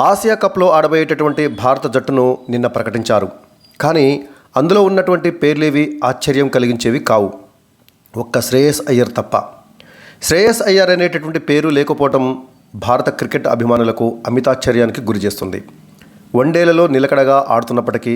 Asia కప్లో ఆడబోయేటటువంటి భారత జట్టును నిన్న ప్రకటించారు. కానీ అందులో ఉన్నటువంటి పేర్లేవి ఆశ్చర్యం కలిగించేవి కావు. ఒక్క శ్రేయస్ అయ్యర్ తప్ప. శ్రేయస్ అయ్యర్ అనేటటువంటి పేరు లేకపోవటం భారత క్రికెట్ అభిమానులకు అమితాశ్చర్యానికి గురి చేస్తుంది. వన్డేలలో నిలకడగా ఆడుతున్నప్పటికీ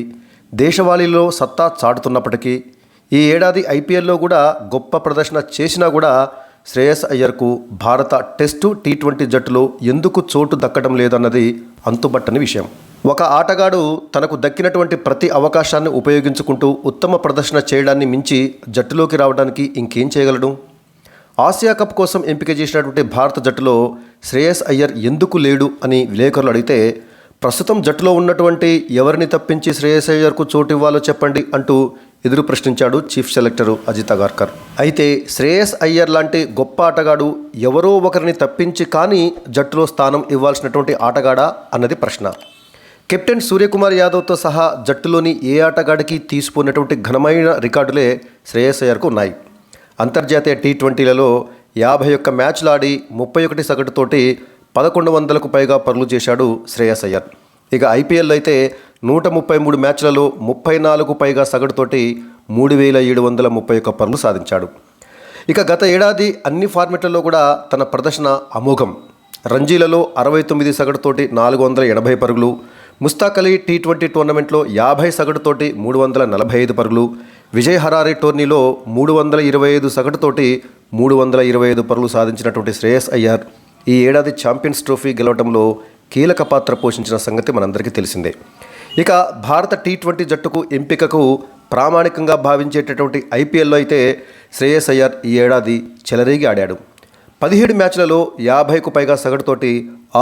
దేశవాళీలో సత్తా చాటుతున్నప్పటికీ ఈ ఏడాది ఐపీఎల్లో కూడా గొప్ప ప్రదర్శన చేసినా కూడా శ్రేయస్ అయ్యర్కు భారత టెస్టు టీ ట్వంటీ జట్టులో ఎందుకు చోటు దక్కడం లేదన్నది అంతుబట్టని విషయం. ఒక ఆటగాడు తనకు దక్కినటువంటి ప్రతి అవకాశాన్ని ఉపయోగించుకుంటూ ఉత్తమ ప్రదర్శన చేయడాన్ని మించి జట్టులోకి రావడానికి ఇంకేం చేయగలడు? ఆసియా కప్ కోసం ఎంపిక చేసినటువంటి భారత జట్టులో శ్రేయస్ అయ్యర్ ఎందుకు లేడు అని విలేకరులు అడిగితే ప్రస్తుతం జట్టులో ఉన్నటువంటి ఎవరిని తప్పించి శ్రేయస్ అయ్యర్కు చోటు ఇవ్వాలో చెప్పండి అంటూ ఎదురు ప్రశ్నించాడు చీఫ్ సెలెక్టరు అజిత్ అగార్కర్ అయితే శ్రేయస్ అయ్యర్ లాంటి గొప్ప ఆటగాడు ఎవరో ఒకరిని తప్పించి కానీ జట్టులో స్థానం ఇవ్వాల్సినటువంటి ఆటగాడా అన్నది ప్రశ్న. కెప్టెన్ సూర్యకుమార్ యాదవ్తో సహా జట్టులోని ఏ ఆటగాడికి తీసుకున్నటువంటి ఘనమైన రికార్డులే శ్రేయస్ అయ్యర్కు ఉన్నాయి. అంతర్జాతీయ టీ ట్వంటీలలో యాభై ఒక్క మ్యాచ్లు ఆడి ముప్పై ఒకటి సగటుతోటి పదకొండు వందలకు పైగా పరులు చేశాడు శ్రేయస్ అయ్యర్. ఇక ఐపీఎల్ అయితే నూట ముప్పై మూడు మ్యాచ్లలో ముప్పై నాలుగు పైగా సగటుతోటి మూడు వేల ఏడు వందల ముప్పై ఒక్క పరులు సాధించాడు. ఇక గత ఏడాది అన్ని ఫార్మెట్లలో కూడా తన ప్రదర్శన అమోఘం. రంజీలలో అరవై తొమ్మిది సగటుతోటి నాలుగు వందల ఎనభై పరుగులు ముస్తాక్ అలీ టీ ట్వంటీ టోర్నమెంట్లో యాభై సగటుతోటి మూడు వందల నలభై ఐదు పరుగులు విజయ్ హరారీ టోర్నీలో మూడు వందల ఇరవై ఐదు సగటుతోటి మూడు వందల ఇరవై ఐదు పరుగులు సాధించినటువంటి శ్రేయస్ అయ్యార్ ఈ ఏడాది ఛాంపియన్స్ ట్రోఫీ గెలవడంలో కీలక పాత్ర పోషించిన సంగతి మనందరికీ తెలిసిందే. ఇక భారత టీ ట్వంటీ జట్టుకు ఎంపికకు ప్రామాణికంగా భావించేటటువంటి ఐపీఎల్లో అయితే శ్రేయస్ అయ్యర్ ఈ ఏడాది చెలరేగి ఆడాడు. పదిహేడు మ్యాచ్లలో యాభైకు పైగా సగటుతోటి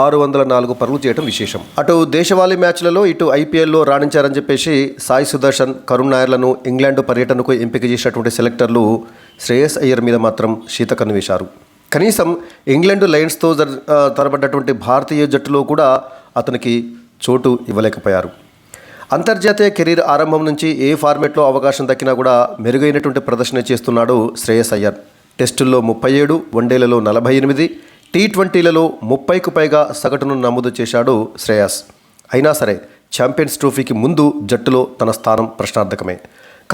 ఆరు వందల నాలుగు పరుగులు చేయడం విశేషం. అటు దేశవాళీ మ్యాచ్లలో ఇటు ఐపీఎల్లో రాణించారని చెప్పేసి సాయి సుదర్శన్ కరుణ్ నాయర్లను ఇంగ్లాండ్ పర్యటనకు ఎంపిక చేసినటువంటి సెలెక్టర్లు శ్రేయస్ అయ్యర్ మీద మాత్రం శీతకన్ను వేశారు. కనీసం ఇంగ్లాండ్ లయన్స్తో జర తరబడ్డటువంటి భారతీయ జట్టులో కూడా అతనికి చోటు ఇవ్వలేకపోయారు. అంతర్జాతీయ కెరీర్ ఆరంభం నుంచి ఏ ఫార్మెట్లో అవకాశం దక్కినా కూడా మెరుగైనటువంటి ప్రదర్శన చేస్తున్నాడు శ్రేయస్ అయ్యర్. టెస్టుల్లో ముప్పై ఏడు వన్డేలలో నలభై ఎనిమిది టీ ట్వంటీలలో ముప్పైకు పైగా సగటును నమోదు చేశాడు శ్రేయస్. అయినా సరే ఛాంపియన్స్ ట్రోఫీకి ముందు జట్టులో తన స్థానం ప్రశ్నార్థకమే.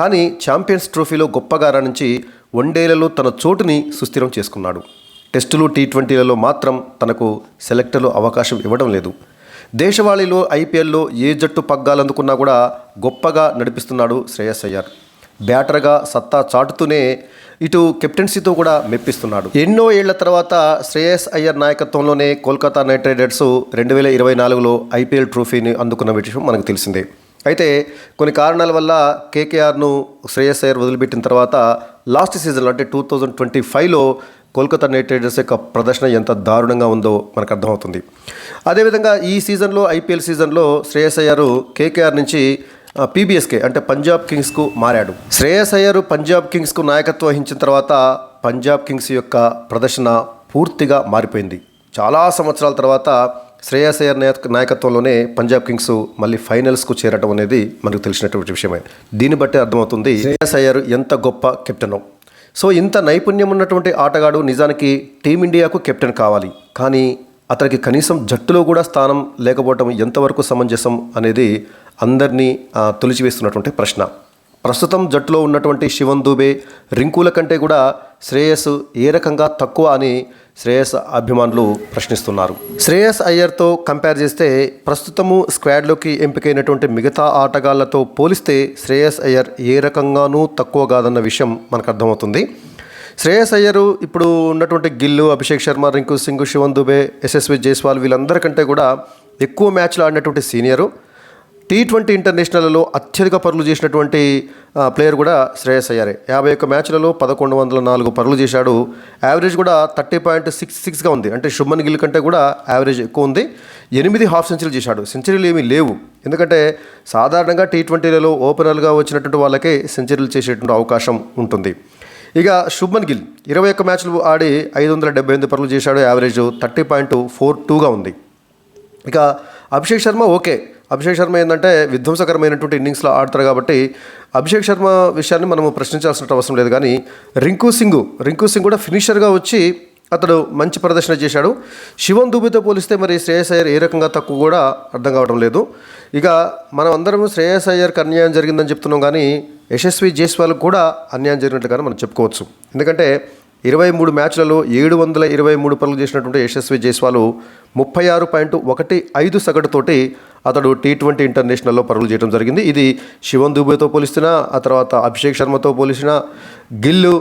కానీ ఛాంపియన్స్ ట్రోఫీలో గొప్పగా రాణించి వన్డేలలో తన చోటుని సుస్థిరం చేసుకున్నాడు. టెస్టులు టీ ట్వంటీలలో మాత్రం తనకు సెలెక్టర్లు అవకాశం ఇవ్వడం లేదు. దేశవాళీలో ఐపీఎల్లో ఏ జట్టు పగ్గాలందుకున్నా కూడా గొప్పగా నడిపిస్తున్నాడు శ్రేయస్ అయ్యర్. బ్యాటర్గా సత్తా చాటుతూనే ఇటు కెప్టెన్సీతో కూడా మెప్పిస్తున్నాడు. ఎన్నో ఏళ్ళ తర్వాత శ్రేయస్ అయ్యర్ నాయకత్వంలోనే కోల్కతా నైట్ రైడర్స్ రెండు వేల ఇరవై నాలుగులో ఐపీఎల్ ట్రోఫీని అందుకున్న విషయం మనకు తెలిసిందే. అయితే కొన్ని కారణాల వల్ల కేకేఆర్ను శ్రేయస్ అయ్యర్ వదిలిపెట్టిన తర్వాత లాస్ట్ సీజన్లో అంటే టూ థౌజండ్ ట్వంటీ ఫైవ్లో కోల్కతా నైట్ రైడర్స్ యొక్క ప్రదర్శన ఎంత దారుణంగా ఉందో మనకు అర్థమవుతుంది. అదేవిధంగా ఈ సీజన్లో ఐపీఎల్ సీజన్లో శ్రేయస్ అయ్యారు కేకేఆర్ నుంచి పీబీఎస్కే అంటే పంజాబ్ కింగ్స్కు మారాడు. శ్రేయస్ అయ్యారు పంజాబ్ కింగ్స్కు నాయకత్వం వహించిన తర్వాత పంజాబ్ కింగ్స్ యొక్క ప్రదర్శన పూర్తిగా మారిపోయింది. చాలా సంవత్సరాల తర్వాత శ్రేయస్ అయ్యర్ నాయకత్వంలోనే పంజాబ్ కింగ్స్ మళ్ళీ ఫైనల్స్కు చేరడం అనేది మనకు తెలిసినటువంటి విషయమే. దీన్ని బట్టి అర్థమవుతుంది శ్రేయస్ అయ్యర్ ఎంత గొప్ప కెప్టెనో. సో ఇంత నైపుణ్యం ఉన్నటువంటి ఆటగాడు నిజానికి టీమిండియాకు కెప్టెన్ కావాలి. కానీ అతనికి కనీసం జట్టులో కూడా స్థానం లేకపోవటం ఎంతవరకు సమంజసం అనేది అందరినీ తొలిచివేస్తున్నటువంటి ప్రశ్న. ప్రస్తుతం జట్టులో ఉన్నటువంటి శివన్ దూబే రింకుల కంటే కూడా శ్రేయస్ ఏ రకంగా తక్కువ అని శ్రేయస్ అభిమానులు ప్రశ్నిస్తున్నారు. శ్రేయస్ అయ్యర్తో కంపేర్ చేస్తే ప్రస్తుతము స్క్వాడ్లోకి ఎంపికైనటువంటి మిగతా ఆటగాళ్ళతో పోలిస్తే శ్రేయస్ అయ్యర్ ఏ రకంగానూ తక్కువ కాదన్న విషయం మనకు అర్థమవుతుంది. శ్రేయస్ అయ్యరు ఇప్పుడు ఉన్నటువంటి గిల్లు అభిషేక్ శర్మ రింకు సింగ్ శివన్ దుబే ఎస్ఎస్వి జైస్వాల్ వీళ్ళందరికంటే కూడా ఎక్కువ మ్యాచ్లు ఆడినటువంటి సీనియరు. టీ ట్వంటీ ఇంటర్నేషనల్లో అత్యధిక పరులు చేసినటువంటి ప్లేయర్ కూడా శ్రేయస్ అయ్యారే. యాభై ఒక్క మ్యాచ్లలో పదకొండు వందల నాలుగు పరులు చేశాడు. యావరేజ్ కూడా థర్టీ పాయింట్ సిక్స్ సిక్స్గా ఉంది. అంటే శుభన్ గిల్ కంటే కూడా యావరేజ్ ఎక్కువ ఉంది. ఎనిమిది హాఫ్ సెంచరీలు చేశాడు. సెంచరీలు ఏమీ లేవు. ఎందుకంటే సాధారణంగా టీ ట్వంటీలలో ఓపెనర్గా వచ్చినటువంటి వాళ్ళకే సెంచరీలు చేసేటువంటి అవకాశం ఉంటుంది. ఇక శుభ్మన్ గిల్ ఇరవై ఒక్క మ్యాచ్లు ఆడి ఐదు వందల డెబ్బై ఎనిమిది పరుగులు చేశాడు. యావరేజ్ థర్టీ పాయింట్ ఫోర్ టూగా ఉంది. ఇక అభిషేక్ శర్మ ఓకే. అభిషేక్ శర్మ ఏంటంటే విధ్వంసకరమైనటువంటి ఇన్నింగ్స్లో ఆడతారు కాబట్టి అభిషేక్ శర్మ విషయాన్ని మనము ప్రశ్నించాల్సిన అవసరం లేదు. కానీ రింకు సింగ్ రింకు సింగ్ కూడా ఫినిషర్గా వచ్చి అతడు మంచి ప్రదర్శన చేశాడు. శివన్ దూబితో పోలిస్తే మరి శ్రేయస్ అయ్యర్ ఏ రకంగా తక్కువ కూడా అర్థం కావడం లేదు. ఇక మనం అందరం శ్రేయస్ అయ్యర్కి అన్యాయం జరిగిందని చెప్తున్నాం కానీ యశస్వి జైస్వాల్కి కూడా అన్యాయం జరిగినట్లుగానే మనం చెప్పుకోవచ్చు. ఎందుకంటే ఇరవై మూడు మ్యాచ్లలో ఏడు వందల ఇరవై మూడు పరుగులు చేసినటువంటి యశస్వి జైస్వాల్ ముప్పై ఆరు పాయింట్ ఒకటి ఐదు సగటుతోటి అతడు టీ ట్వంటీ ఇంటర్నేషనల్లో పరుగులు చేయడం జరిగింది. ఇది శివన్ దుబేతో పోలిస్తున్నా ఆ తర్వాత అభిషేక్ శర్మతో పోలిసిన గిల్లు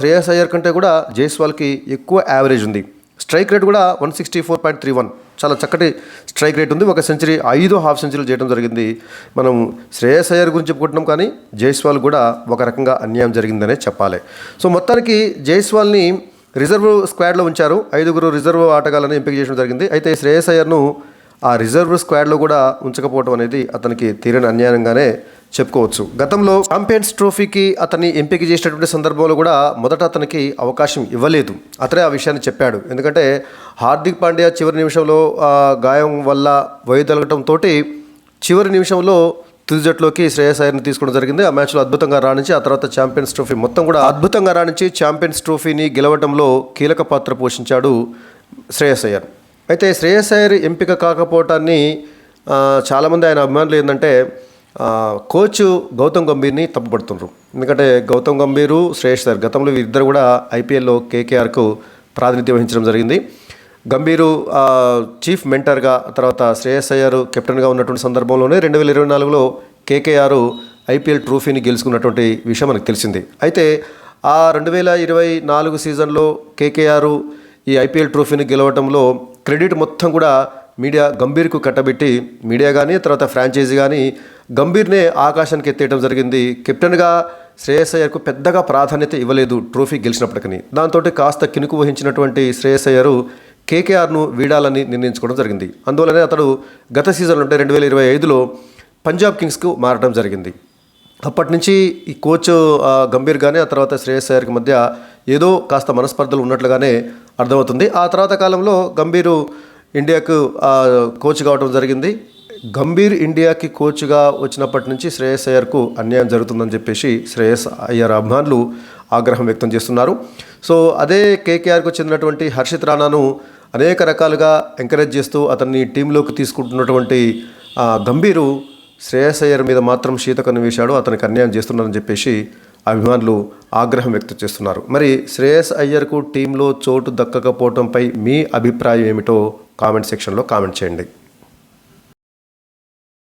శ్రేయస్ అయ్యర్ కంటే కూడా జైస్వాల్కి ఎక్కువ యావరేజ్ ఉంది. స్ట్రైక్ రేట్ కూడా one sixty four point three one. చాలా చక్కటి స్ట్రైక్ రేట్ ఉంది. ఒక సెంచరీ ఐదు హాఫ్ సెంచరీలు చేయడం జరిగింది. మనం శ్రేయస్ అయ్యర్ గురించి చెప్పుకుంటున్నాం కానీ జైస్వాల్ కూడా ఒక రకంగా అన్యాయం జరిగిందనే చెప్పాలి. సో మొత్తానికి జైస్వాల్ని రిజర్వ్ స్క్వాడ్లో ఉంచారు. ఐదుగురు రిజర్వ్ ఆటగాళ్ళని ఎంపిక చేయడం జరిగింది. అయితే శ్రేయస్ అయ్యర్ను ఆ రిజర్వ్ స్క్వాడ్లో కూడా ఉంచకపోవడం అనేది అతనికి తీరని అన్యాయంగానే చెప్పుకోవచ్చు. గతంలో ఛాంపియన్స్ ట్రోఫీకి అతన్ని ఎంపిక చేసినటువంటి సందర్భంలో కూడా మొదట అతనికి అవకాశం ఇవ్వలేదు. అతనే ఆ విషయాన్ని చెప్పాడు. ఎందుకంటే హార్దిక్ పాండ్యా చివరి నిమిషంలో గాయం వల్ల వైదొలగటంతో చివరి నిమిషంలో తుది జట్టులోకి శ్రేయస్ అయ్యర్ని తీసుకోవడం జరిగింది. ఆ మ్యాచ్లో అద్భుతంగా రాణించి ఆ తర్వాత ఛాంపియన్స్ ట్రోఫీ మొత్తం కూడా అద్భుతంగా రాణించి ఛాంపియన్స్ ట్రోఫీని గెలవడంలో కీలక పాత్ర పోషించాడు శ్రేయస్ అయ్యర్. అయితే శ్రేయస్ అయ్యర్ ఎంపిక కాకపోవటాన్ని చాలామంది ఆయన అభిమానులు ఏంటంటే కోచ్ గౌతమ్ గంభీర్ని తప్పుపడుతున్నారు ఎందుకంటే గౌతమ్ గంభీరు శ్రేయస్ అయ్యర్ గతంలో వీరిద్దరు కూడా ఐపీఎల్లో కేకేఆర్కు ప్రాతినిధ్యం వహించడం జరిగింది. గంభీరు చీఫ్ మెంటర్గా తర్వాత శ్రేయస్ అయ్యర్ కెప్టెన్గా ఉన్నటువంటి సందర్భంలోనే రెండు వేల ఇరవై నాలుగులో కేకేఆర్ ఐపీఎల్ ట్రోఫీని గెలుచుకున్నటువంటి విషయం మనకు తెలిసింది. అయితే ఆ రెండు వేల ఇరవై నాలుగు సీజన్లో కేకేఆర్ ఈ ఐపీఎల్ ట్రోఫీని గెలవటంలో క్రెడిట్ మొత్తం కూడా మీడియా గంభీర్కు కట్టబెట్టి మీడియా కానీ తర్వాత ఫ్రాంచైజీ కానీ గంభీర్నే ఆకాశానికి ఎత్తేయడం జరిగింది. కెప్టెన్గా శ్రేయస్ అయ్యర్కు పెద్దగా ప్రాధాన్యత ఇవ్వలేదు ట్రోఫీ గెలిచినప్పటికీ. దాంతో కాస్త కినుకు వహించినటువంటి శ్రేయస్ అయ్యారు కేకేఆర్ను వీడాలని నిర్ణయించుకోవడం జరిగింది. అందువల్లనే అతడు గత సీజన్లో అంటే రెండు వేల ఇరవై ఐదులో పంజాబ్ కింగ్స్కు మారడం జరిగింది. అప్పటి నుంచి ఈ కోచ్ గంభీర్ కానీ ఆ తర్వాత శ్రేయస్ అయ్యర్కి మధ్య ఏదో కాస్త మనస్పర్ధలు ఉన్నట్లుగానే అర్థమవుతుంది. ఆ తర్వాత కాలంలో గంభీరు ఇండియాకు కోచ్ కావడం జరిగింది. గంభీర్ ఇండియాకి కోచ్గా వచ్చినప్పటి నుంచి శ్రేయస్ అయ్యర్కు అన్యాయం జరుగుతుందని చెప్పేసి శ్రేయస్ అయ్యర్ అభిమానులు ఆగ్రహం వ్యక్తం చేస్తున్నారు. సో అదే కేకేఆర్కు చెందినటువంటి హర్షిత్ రాణాను అనేక రకాలుగా ఎంకరేజ్ చేస్తూ అతన్ని టీంలోకి తీసుకుంటున్నటువంటి గంభీరు శ్రేయస్ అయ్యర్ మీద మాత్రం శీతకన్ను వేశాడు. అతనికి అన్యాయం చేస్తున్నారని చెప్పేసి అభిమానులు ఆగ్రహం వ్యక్తం చేస్తున్నారు. మరి శ్రేయస్ అయ్యర్కు టీంలో చోటు దక్కకపోవడంపై మీ అభిప్రాయం ఏమిటో కామెంట్ సెక్షన్లో కామెంట్ చేయండి.